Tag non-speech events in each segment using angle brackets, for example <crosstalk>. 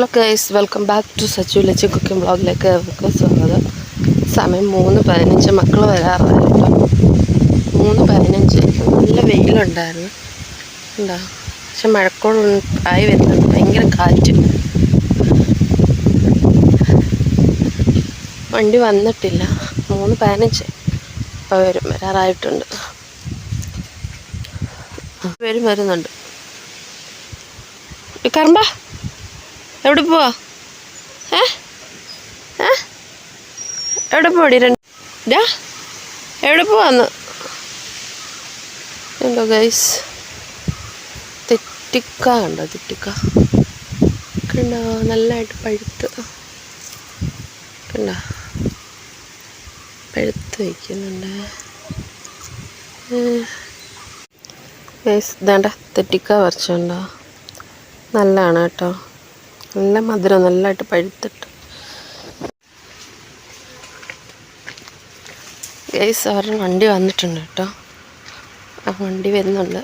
Hello guys welcome back to Sachu Lachu cooking ബ്ലോഗിലേക്ക് അവർക്ക് സ്വാഗതം. സമയം മൂന്ന് പതിനഞ്ച്. മക്കൾ വരാറായി മൂന്ന് പതിനഞ്ച്. നല്ല വെയിലുണ്ടായിരുന്നു. എന്താ? പക്ഷെ മഴക്കോൾ ആയി വരുന്നുണ്ട്. ഭയങ്കര കാറ്റ്. വണ്ടി വന്നിട്ടില്ല. മൂന്ന് പതിനഞ്ച്. ഇപ്പോൾ വരും. വരാറായിട്ടുണ്ട്. വരും വരുന്നുണ്ട്. കറമ്പ എവിടെ പോവാ? എവിടെ പോടി രണ്ട് എവിടെ പോവാന്ന്? ഉണ്ടോ ഗൈസ് തെറ്റിക്ക കണ്ടോ തെറ്റിക്ക? കണ്ടോ നല്ലതായിട്ട് പഴുത്ത്. കണ്ടോ? പഴുത്ത് വയ്ക്കുന്നുണ്ട്. ഗൈസ് ഇതാണ്ട തെറ്റിക്ക പറിച്ചുണ്ടോ? നല്ലതാണ് കേട്ടോ. നല്ല മധുരം നല്ലതായിട്ട് പഴുത്തിട്ട്. ഗൈസ് അവരുടെ വണ്ടി വന്നിട്ടുണ്ട് കേട്ടോ. ആ വണ്ടി വരുന്നുണ്ട്.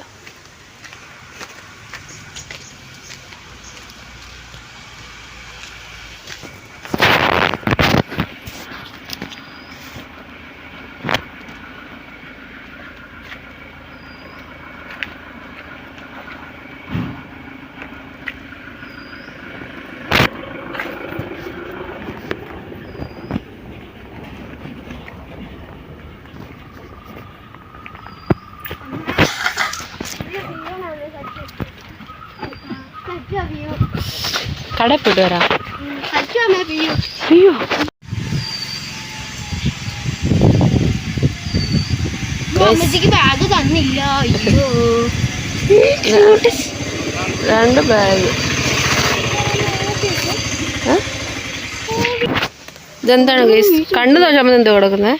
കടയിൽ പോയിട്ട് വരാം അയ്യോ അമ്മച്ചിക്ക് ബാഗ് തന്നില്ല അയ്യോ. രണ്ട് ബാഗ് ഇതെന്താണ് ഗൈസ് കണ്ണു തോച്ചാൽ എന്താ കിടക്കുന്നത്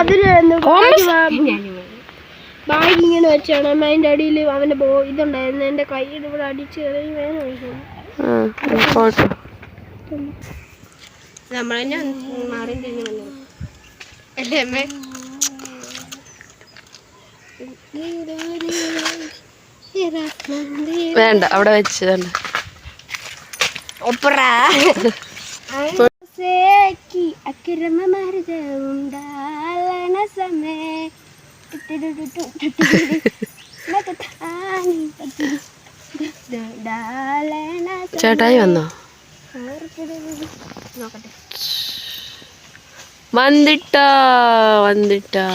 അതിലായിരുന്നു കോമസ് ബാഗ് ഇങ്ങനെ വെച്ചാണ്. അമ്മ അതിന്റെ അടിയിൽ അവന്റെ ബോ ഇതുണ്ടായിരുന്നു. എന്റെ കൈ ഇവിടെ അടിച്ച് കയറി വേന പോട്ടെ നമ്മളെന്നെ മാറി തിരിഞ്ഞു അല്ലേ അമ്മേ? വേണ്ട അവിടെ വെച്ച് വേണ്ട. ഒപ്പറ. <laughs> അക്കിരമ ചേട്ടായി വന്നോ? വന്നിട്ടാ വന്നിട്ടാ.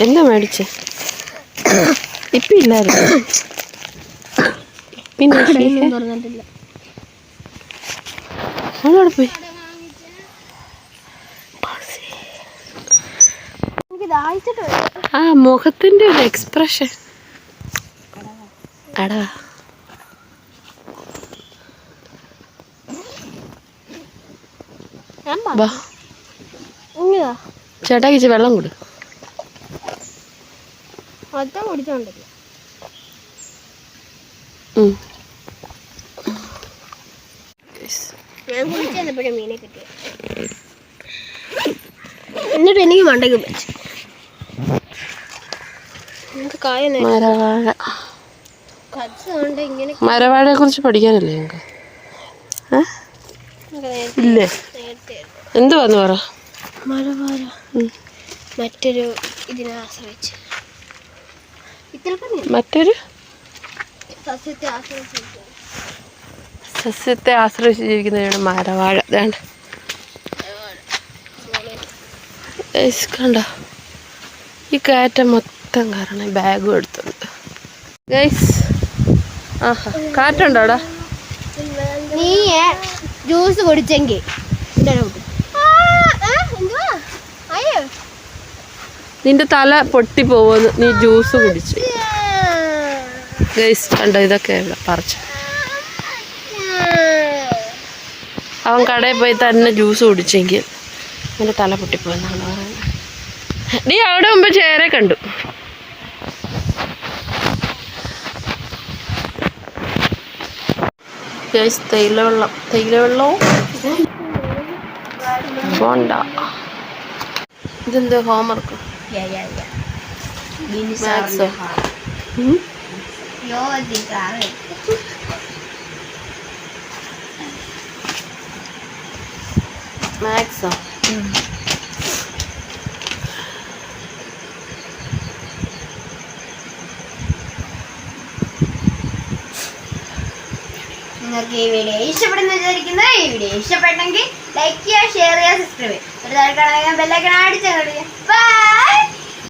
എന്താ മേടിച്ചേ? ഇപ്പില്ലായിരുന്നു പിന്നെ അവളവിടെ പോയി. ആ മുഖത്തിന്റെ ഒരു എക്സ്പ്രഷൻ അടാ ഇങ്ങതാ ചേട്ടാക്കി വെള്ളം കൊടു. കുടിച്ചോണ്ടല്ലോ. ഞാൻ കുളിച്ച് വന്നപ്പോഴും മീനെ കിട്ടി. എന്നിട്ട് എനിക്ക് മണ്ടയ്ക്ക് വെച്ചു കായ മരവാഴ. മരവാഴയെ കുറിച്ച് പഠിക്കാനല്ലേ ഞങ്ങൾക്ക് ഇല്ലേ? എന്തുവാന്ന് പറ. മറ്റൊരു ഇതിനെ ആശ്രയിച്ച്. മറ്റൊരു? സസ്യത്തെ ആശ്രയിച്ച്. സസ്യത്തെ ആശ്രയിച്ച് ജീവിക്കുന്നതാണ് മരവാഴ അതാണ് കണ്ട? ഈ കയറ്റം മൊത്തം കാരണം ബാഗും എടുത്തുണ്ട് ഗൈസ് ആഹാ കാറ്റുണ്ടോ അവിടെ? നീ ജ്യൂസ് കുടിച്ചെങ്കിൽ നിന്റെ തല പൊട്ടി പോകുമെന്ന് നീ ജ്യൂസ് കുടിച്ചു. ഗൈസ് കണ്ടോ ഇതൊക്കെ ഇവിടെ അവൻ കടയിൽ പോയി തന്നെ ജ്യൂസ് കുടിച്ചെങ്കിൽ എന്റെ തല പൊട്ടിപ്പോയെന്നാണ് പറയുന്നത്. നീ അവിടെ മുമ്പ് ചേരെ കണ്ടു. തേയിലവെള്ളം തേയിലവെള്ളവും ബോണ്ട ഇതെന്ത് ഹോംവർക്ക് Yeah, മാത്സോ നിങ്ങൾക്ക് ഈ വീഡിയോ ഇഷ്ടപ്പെടുന്ന വിചാരിക്കുന്നത് ഈ വീഡിയോ ഇഷ്ടപ്പെട്ടെങ്കിൽ ലൈക്ക് ചെയ്യുക ഷെയർ ചെയ്യുക സബ്സ്ക്രൈബ് ചെയ്യുക. ഒരു താഴെ കാണാൻ ബെല്ലൈക്കൺ അടിച്ചാൽ ബൈ